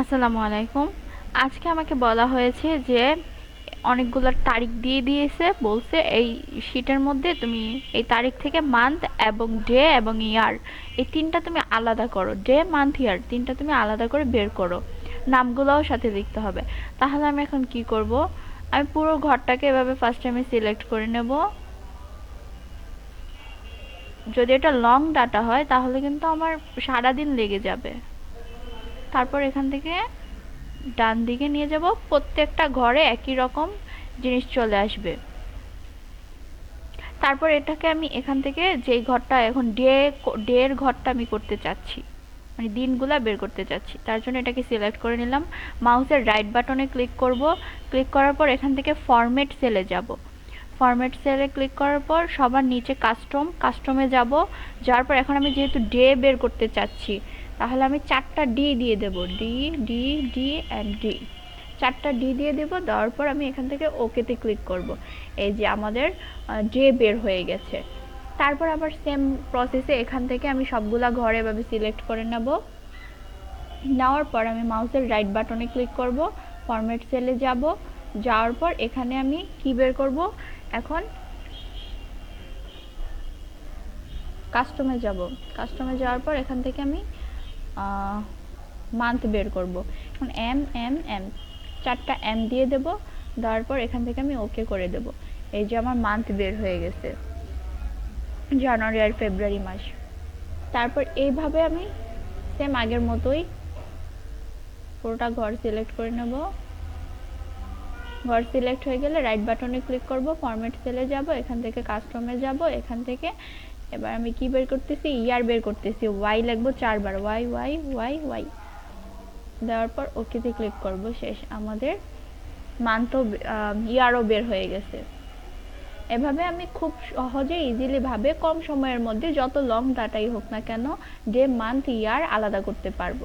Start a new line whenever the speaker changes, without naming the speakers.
আসসালামু আলাইকুম। আজকে আমাকে বলা হয়েছে যে অনেকগুলো তারিখ দিয়ে দিয়েছে, বলছে এই শীটের মধ্যে তুমি এই তারিখ থেকে মান্থ এবং ডে এবং ইয়ার এই তিনটা তুমি আলাদা করো ডে মান্থ ইয়ার তিনটা তুমি আলাদা করে বের করো, নামগুলোও সাথে লিখতে হবে। তাহলে আমি এখন কি করব? আমি পুরো ঘরটাকে এভাবে ফার্স্টে আমি সিলেক্ট করে নেব। যদি এটা লং ডাটা হয়, তাহলে কিন্তু আমার সারা দিন লেগে যাবে। তারপর এখান থেকে ডান দিকে নিয়ে যাব। প্রত্যেকটা ঘরে একই রকম জিনিস চলে আসবে। তারপর এটাকে আমি এখান থেকে যেই ঘরটা এখন ডে, ডের ঘরটা আমি করতে চাচ্ছি মানে দিনগুলা বের করতে চাচ্ছি, তার জন্য এটাকে সিলেক্ট করে নিলাম। মাউসের রাইট বাটনে ক্লিক করব। ক্লিক করার পর এখান থেকে ফরম্যাট সেলে যাব। ফরম্যাট সেলে ক্লিক করার পর সবার নিচে কাস্টম কাস্টমে যাব। যাওয়ার পর এখন আমি যেহেতু ডে বের করতে চাচ্ছি, তাহলে আমি চারটা ডি দিয়ে দেব। D D D and D চারটা ডি দিয়ে দেব, দেওয়ার পর আমি এখান থেকে ওকেতে ক্লিক করব। এই যে আমাদের ডে বের হয়ে গেছে। তারপর আবার সেম প্রসেসে এখান থেকে আমি সবগুলা ঘরে এভাবে সিলেক্ট করে নেব। নেওয়ার পর আমি মাউসের রাইট বাটনে ক্লিক করব ফরম্যাট সেলে যাব। যাওয়ার পর এখানে আমি কি বের করব? এখন কাস্টমে যাব। কাস্টমে যাওয়ার পর এখান থেকে আমি মান্থ বের করব। এখন এম এম এম চারটা এম দিয়ে দেব। দেওয়ার পর এখান থেকে আমি ওকে করে দেব। এই যে আমার মান্থ বের হয়ে গেছে। জানুয়ারি আর ফেব্রুয়ারি মাস। তারপর এইভাবে আমি সেম আগের মতোই পুরোটা ঘর সিলেক্ট করে নেব। ঘর সিলেক্ট হয়ে গেলে রাইট বাটনে ক্লিক করব ফরম্যাট সেলে যাব, এখান থেকে কাস্টমে যাব, এখান থেকে এবার আমি কি বের করতেছি? ইয়ার বের করতেছি। ওয়াই লিখব চারবার। ওয়াই ওয়াই ওয়াই ওয়াই দেওয়ার পর ওকেতে ক্লিক করব, শেষ। আমাদের মান্থও ইয়ারও বের হয়ে গেছে। এভাবে আমি খুব সহজে ইজিলি ভাবে কম সময়ের মধ্যে যত লং ডাটাই হোক না কেন ডে মান্থ ইয়ার আলাদা করতে পারব।